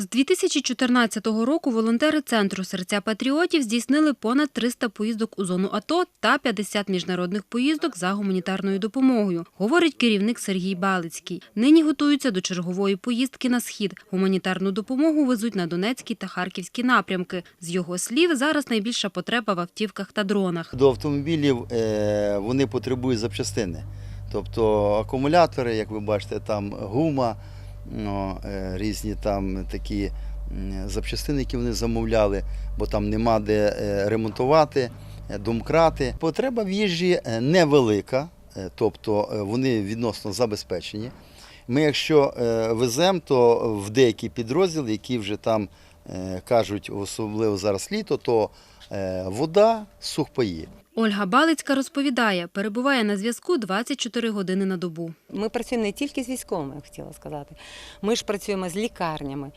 З 2014 року волонтери центру серця патріотів здійснили понад 300 поїздок у зону АТО та 50 міжнародних поїздок за гуманітарною допомогою, говорить керівник Сергій Балицький. Нині готуються до чергової поїздки на схід. Гуманітарну допомогу везуть на Донецький та Харківські напрямки. З його слів, зараз найбільша потреба в автівках та дронах. До автомобілів е, вони потребують запчастини. Тобто акумулятори, як ви бачите, там гума, різні там такі запчастини, які вони замовляли, бо там нема де е, ремонтувати, е, домкрати. Потреба в їжі е, невелика, е, тобто е, вони відносно забезпечені. Ми, якщо е, веземо, то в деякі підрозділи, які вже там е, кажуть, особливо зараз літо, то е, вода, сухпаї. Ольга Балицька розповідає, перебуває на зв'язку 24 години на добу. Ми працюємо не тільки з військовими, я хотіла сказати. Ми ж працюємо з лікарнями,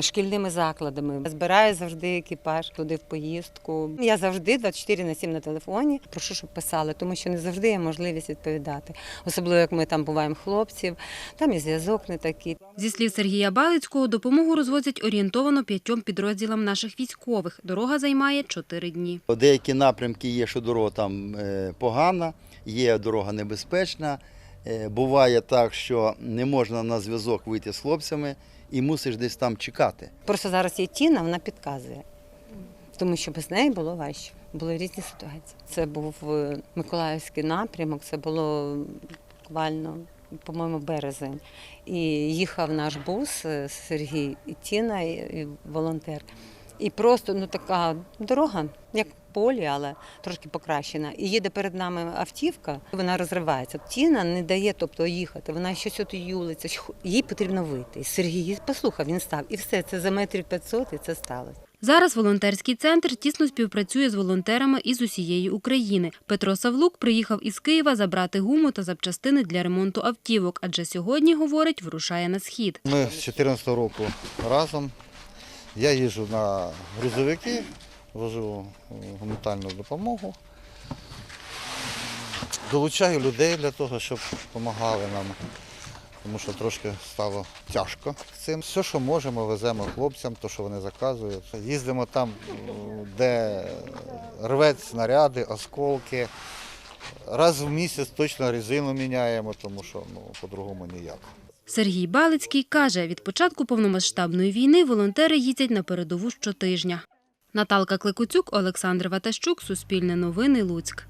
шкільними закладами. Збираю завжди екіпаж туди в поїздку. Я завжди 24 на 7 на телефоні. Прошу, щоб писали, тому що не завжди є можливість відповідати. Особливо як ми там буваємо хлопців, там і зв'язок не такий. Зі слів Сергія Балицького, допомогу розвозять орієнтовано п'ятьом підрозділам наших військових. Дорога займає чотири дні. Деякі напрямки є, що дорога там е, погана, є дорога небезпечна. Е, Буває так, що не можна на зв'язок вийти з хлопцями і мусиш десь там чекати. Просто зараз є Тіна, вона підказує. Тому що без неї було важче. Були різні ситуації. Це був е, Миколаївський напрямок, це було буквально, по-моєму, березень. І їхав наш бус Сергій і Тіна, і волонтер. І просто ну така дорога, як полі, але трошки покращена. І їде перед нами автівка, вона розривається. Тіна не дає тобто, їхати, вона щось от юлиться, їй потрібно вийти. І Сергій послухав, він став. І все, це за метрів 500 і це сталося. Зараз волонтерський центр тісно співпрацює з волонтерами із усієї України. Петро Савлук приїхав із Києва забрати гуму та запчастини для ремонту автівок, адже сьогодні, говорить, вирушає на схід. Ми з 2014 року разом. Я їжджу на грузовики, вожу е, гуманітарну допомогу. Долучаю людей для того, щоб допомагали нам, тому що трошки стало тяжко цим. Все, що можемо, веземо хлопцям, то, що вони заказують. Їздимо там, де рветь снаряди, осколки. Раз в місяць точно резину міняємо, тому що ну, по-другому ніяк. Сергій Балицький каже, від початку повномасштабної війни волонтери їздять на передову щотижня. Наталка Кликуцюк, Олександр Ватащук, Суспільне новини, Луцьк.